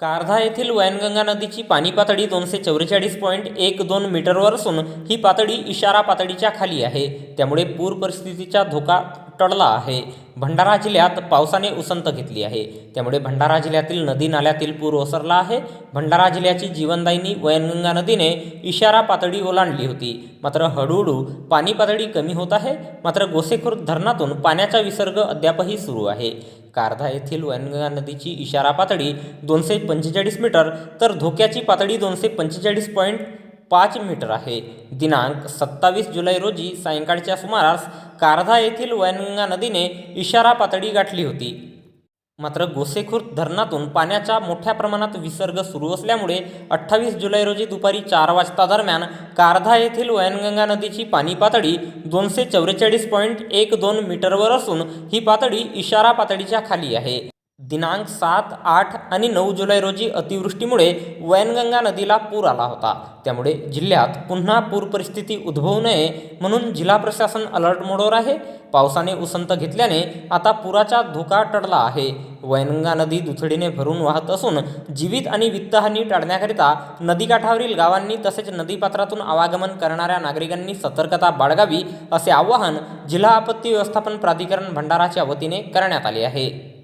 कारधा येथील वैनगंगा नदीची पाणी पातळी दोनशे चौवेचाळीस पॉईंट एक दोन मीटरवर असून ही पातळी इशारा पातळीच्या खाली आहे. त्यामुळे पूर परिस्थितीचा धोका टळला आहे. भंडारा जिल्ह्यात पावसाने उसंत घेतली आहे. त्यामुळे भंडारा जिल्ह्यातील नदी नाल्यातील पूर ओसरला आहे. भंडारा जिल्ह्याची जीवनदायिनी वैनगंगा नदीने इशारा पातळी ओलांडली होती. मात्र हळूहळू पाणी पातळी कमी होत आहे. मात्र गोसेखुर्द धरणातून पाण्याचा विसर्ग अद्यापही सुरू आहे. कारधा येथील वैनगंगा नदीची इशारा पातळी दोनशे पंचेचाळीस मीटर तर धोक्याची पातळी दोनशे पंचेचाळीस पॉईंट पाच मीटर आहे. दिनांक सत्तावीस जुलै रोजी सायंकाळच्या सुमारास कारधा येथील वैनगंगा नदीने इशारा पातळी गाठली होती. मात्र गोसेखुर्द धरणातून पाण्याचा मोठ्या प्रमाणात विसर्ग सुरू असल्यामुळे अठ्ठावीस जुलै रोजी दुपारी चार वाजता दरम्यान कारधा येथील वैनगंगा नदीची पाणी पातळी दोनशे चौवेचाळीस पॉईंट एक दोन मीटरवर असून ही पातळी इशारा पातळीच्या खाली आहे. दिनांक सात आठ आणि नऊ जुलै रोजी अतिवृष्टीमुळे वैनगंगा नदीला पूर आला होता. त्यामुळे जिल्ह्यात पुन्हा पूर परिस्थिती उद्भवू नये म्हणून जिल्हा प्रशासन अलर्ट मोडवर आहे. पावसाने उसंत घेतल्याने आता पुराचा धोका टळला आहे. वैनगंगा नदी दुथडीने भरून वाहत असून जीवित आणि वित्तहानी टाळण्याकरिता नदीकाठावरील गावांनी तसेच नदीपात्रातून आवागमन करणाऱ्या नागरिकांनी सतर्कता बाळगावी असे आवाहन जिल्हा आपत्ती व्यवस्थापन प्राधिकरण भंडाराच्या वतीने करण्यात आले आहे.